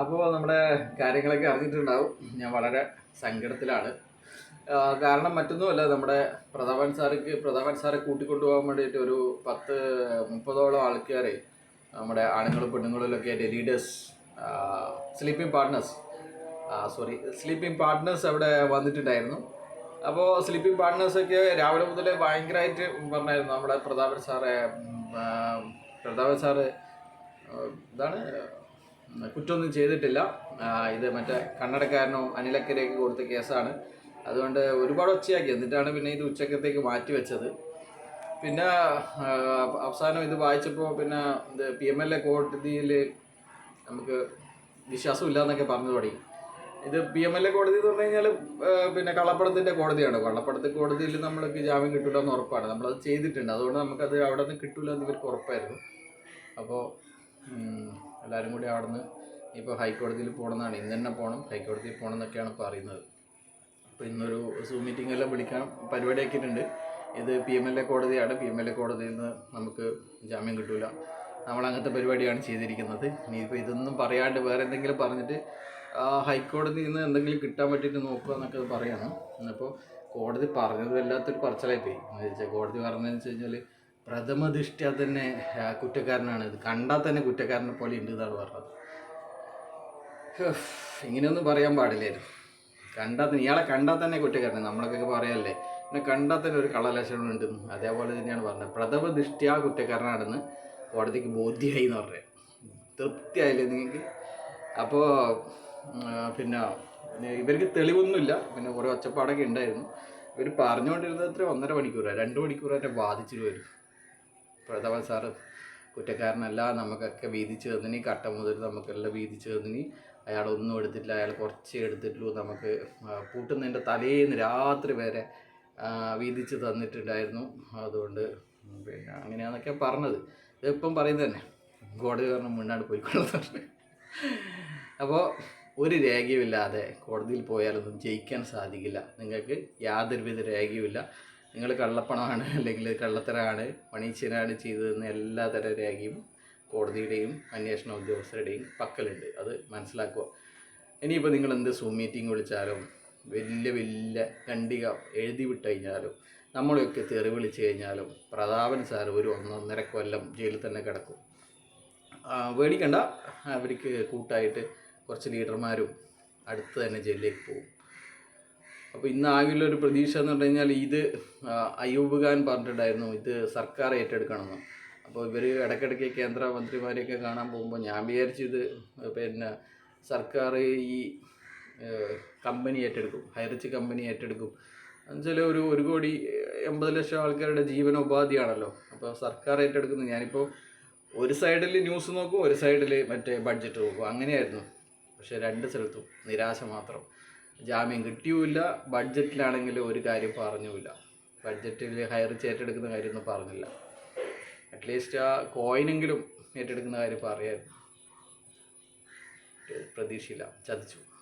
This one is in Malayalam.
അപ്പോൾ നമ്മുടെ കാര്യങ്ങളൊക്കെ അറിഞ്ഞിട്ടുണ്ടാവും. ഞാൻ വളരെ സങ്കടത്തിലാണ്. കാരണം മറ്റൊന്നുമല്ല നമ്മുടെ പ്രതാപൻ സാർക്ക് പ്രതാപൻ സാറെ കൂട്ടിക്കൊണ്ടുപോകാൻ വേണ്ടിയിട്ട് ഒരു പത്ത് മുപ്പതോളം ആൾക്കാരെ നമ്മുടെ ആണുങ്ങളും പെണ്ണുങ്ങളിലൊക്കെ ആയിട്ട് leaders sleeping partners sorry sleeping partners അവിടെ വന്നിട്ടുണ്ടായിരുന്നു. അപ്പോൾ സ്ലീപ്പിംഗ് പാർട്ട്നേഴ്സൊക്കെ രാവിലെ മുതലേ ഭയങ്കരമായിട്ട് പറഞ്ഞായിരുന്നു നമ്മുടെ പ്രതാപൻ സാറെ പ്രതാപൻ സാറ് ഇതാണ് കുറ്റമൊന്നും ചെയ്തിട്ടില്ല. ഇത് മറ്റേ കണ്ണടക്കാരനോ അനിലക്കരയ്ക്ക് കൊടുത്ത കേസാണ്. അതുകൊണ്ട് ഒരുപാട് ഒച്ചയാക്കി. എന്നിട്ടാണ് പിന്നെ ഇത് ഉച്ചക്കത്തേക്ക് മാറ്റി വെച്ചത്. പിന്നെ അവസാനം ഇത് വായിച്ചപ്പോൾ പിന്നെ ഇത് പി എം എൽ എ കോടതിയിൽ നമുക്ക് വിശ്വാസമില്ല എന്നൊക്കെ പറഞ്ഞു തുടങ്ങി. ഇത് പി എം എൽ എ കോടതി എന്ന് പറഞ്ഞു കഴിഞ്ഞാൽ പിന്നെ കള്ളപ്പടത്തിന്റെ കോടതിയാണ്. കള്ളപ്പടത്ത് കോടതിയിൽ നമ്മൾക്ക് ജാമ്യം കിട്ടില്ല ഉറപ്പാണ്. നമ്മളത് ചെയ്തിട്ടുണ്ട്. അതുകൊണ്ട് നമുക്കത് അവിടെ നിന്ന് കിട്ടില്ല എന്ന് ഉറപ്പായിരുന്നു. അപ്പോൾ എല്ലാവരും കൂടി അവിടെ നിന്ന് ഇപ്പോൾ ഹൈക്കോടതിയിൽ പോകണമെന്നാണ് ഇന്ന് തന്നെ പോകണം ഹൈക്കോടതിയിൽ പോകണം എന്നൊക്കെയാണ് പറയുന്നത് അപ്പോൾ ഇന്നൊരു സൂം മീറ്റിംഗ് എല്ലാം വിളിക്കാൻ പരിപാടി ആക്കിയിട്ടുണ്ട് ഇത് പി എം എൽ എ കോടതിയാണ്. പി എം എൽ എ കോടതിയിൽ നിന്ന് നമുക്ക് ജാമ്യം കിട്ടൂല. നമ്മൾ അങ്ങനത്തെ പരിപാടിയാണ് ചെയ്തിരിക്കുന്നത്. ഇനിയിപ്പോൾ ഇതൊന്നും പറയാണ്ട് വേറെ എന്തെങ്കിലും പറഞ്ഞിട്ട് ഹൈക്കോടതിയിൽ നിന്ന് എന്തെങ്കിലും കിട്ടാൻ പറ്റിയിട്ട് നോക്കുക എന്നൊക്കെ പറയണം. അപ്പോൾ കോടതി പറഞ്ഞത് വല്ലാത്തൊരു പറച്ചിലായിപ്പോയി പോയി. എന്ന് വെച്ചാൽ കോടതി പറഞ്ഞതെന്ന് വെച്ച് കഴിഞ്ഞാൽ പ്രഥമ ദൃഷ്ട്യാ തന്നെ കുറ്റക്കാരനാണ്. ഇത് കണ്ടാൽ തന്നെ കുറ്റക്കാരനെ പോലെ ഉണ്ട് എന്നാണ് പറഞ്ഞത്. ഇങ്ങനെയൊന്നും പറയാൻ പാടില്ലായിരുന്നു കണ്ടാൽ തന്നെ ഇയാളെ കണ്ടാൽ തന്നെ കുറ്റക്കാരനെ നമ്മളൊക്കെ പറയാല്ലേ പിന്നെ കണ്ടാൽ തന്നെ ഒരു കള്ളലക്ഷണം ഉണ്ട്. അതേപോലെ തന്നെയാണ് പറഞ്ഞത്. പ്രഥമ ദൃഷ്ട്യാ കുറ്റക്കാരനാണെന്ന് കോടതിക്ക് ബോധ്യമായി എന്ന് പറഞ്ഞത് തൃപ്തിയായില്ലേ നിങ്ങൾക്ക്? അപ്പോൾ പിന്നെ ഇവർക്ക് തെളിവൊന്നുമില്ല. പിന്നെ കുറേ ഒച്ചപ്പാടൊക്കെ ഉണ്ടായിരുന്നു. ഇവർ പറഞ്ഞുകൊണ്ടിരുന്നത് അത്ര ഒന്നര മണിക്കൂറാണ്. രണ്ട് മണിക്കൂറായിട്ട് ബാധിച്ചിട്ട് വരും. പ്രഥമ സാറ് കുറ്റക്കാരനല്ല നമുക്കൊക്കെ വീതിച്ച് തന്നിനി കട്ട മുതൽ നമുക്കെല്ലാം വീതിച്ച് തന്നിനി. അയാൾ ഒന്നും എടുത്തിട്ടില്ല അയാൾ കുറച്ച് എടുത്തിട്ടുള്ളൂ. നമുക്ക് പൂട്ടുന്നതിന്റെ തലേന്ന് രാത്രി വരെ വീതിച്ച് തന്നിട്ടുണ്ടായിരുന്നു. അതുകൊണ്ട് പിന്നെ അങ്ങനെയാണെന്നൊക്കെ പറഞ്ഞത്. ഇതിപ്പം പറയുന്നത് തന്നെ. കോടതി പറഞ്ഞ മുന്നാട് പോയിക്കൊള്ളുന്നുണ്ട് അപ്പോൾ ഒരു രേഖയുമില്ലാതെ കോടതിയിൽ പോയാലൊന്നും ജയിക്കാൻ സാധിക്കില്ല. നിങ്ങൾക്ക് യാതൊരുവിധ രേഖയുമില്ല. നിങ്ങൾ കള്ളപ്പണമാണ് അല്ലെങ്കിൽ കള്ളത്തരമാണ് പണീച്ചനാണ് ചെയ്തതെന്ന് എല്ലാ തരം രേഖയും കോടതിയുടെയും അന്വേഷണ ഉദ്യോഗസ്ഥരുടെയും പക്കലുണ്ട്. അത് മനസ്സിലാക്കുക. ഇനിയിപ്പോൾ നിങ്ങൾ എന്ത് സൂം മീറ്റിംഗ് വിളിച്ചാലും വലിയ വലിയ ഖണ്ഡിക എഴുതി വിട്ട് കഴിഞ്ഞാലും നമ്മളെയൊക്കെ തെറി വിളിച്ച് കഴിഞ്ഞാലും പ്രതാപൻ സാർ ഒരു ഒന്നൊന്നര കൊല്ലം ജയിലിൽ തന്നെ കിടക്കും. പേടിക്കണ്ട. അവർക്ക് കൂട്ടായിട്ട് കുറച്ച് ലീഡർമാരും അടുത്ത് തന്നെ ജയിലിലേക്ക് പോകും. അപ്പോൾ ഇന്ന് ആകെയുള്ള ഒരു പ്രതീക്ഷ എന്ന് പറഞ്ഞു കഴിഞ്ഞാൽ ഇത് അയ്യൂബ് ഖാൻ പറഞ്ഞിട്ടുണ്ടായിരുന്നു ഇത് സർക്കാർ ഏറ്റെടുക്കണമെന്ന്. അപ്പോൾ ഇവർ ഇടയ്ക്കിടയ്ക്ക് കേന്ദ്ര മന്ത്രിമാരെയൊക്കെ കാണാൻ പോകുമ്പോൾ ഞാൻ വിചാരിച്ചിത് പിന്നെ സർക്കാർ ഈ കമ്പനി ഏറ്റെടുക്കും ഹൈറിച്ച് കമ്പനി ഏറ്റെടുക്കും. എന്നുവെച്ചാൽ ഒരു ഒരു കോടി എൺപത് ലക്ഷം ആൾക്കാരുടെ ജീവനോപാധിയാണല്ലോ അപ്പോൾ സർക്കാർ ഏറ്റെടുക്കുന്നത് ഞാനിപ്പോൾ ഒരു സൈഡിൽ ന്യൂസ് നോക്കും ഒരു സൈഡിൽ മറ്റേ ബഡ്ജറ്റ് നോക്കും. അങ്ങനെയായിരുന്നു. പക്ഷേ രണ്ട് സ്ഥലത്തും നിരാശ മാത്രം. ജാമ്യം കിട്ടിയുമില്ല ബഡ്ജറ്റിലാണെങ്കിലും ഒരു കാര്യം പറഞ്ഞുമില്ല. ബഡ്ജറ്റിൽ ഹയർ ഏറ്റെടുക്കുന്ന കാര്യമൊന്നും പറഞ്ഞില്ല. അറ്റ്ലീസ്റ്റ് ആ കോയിനെങ്കിലും ഏറ്റെടുക്കുന്ന കാര്യം പറയായിരുന്നു പ്രതീക്ഷയില്ല. ചതിച്ചു.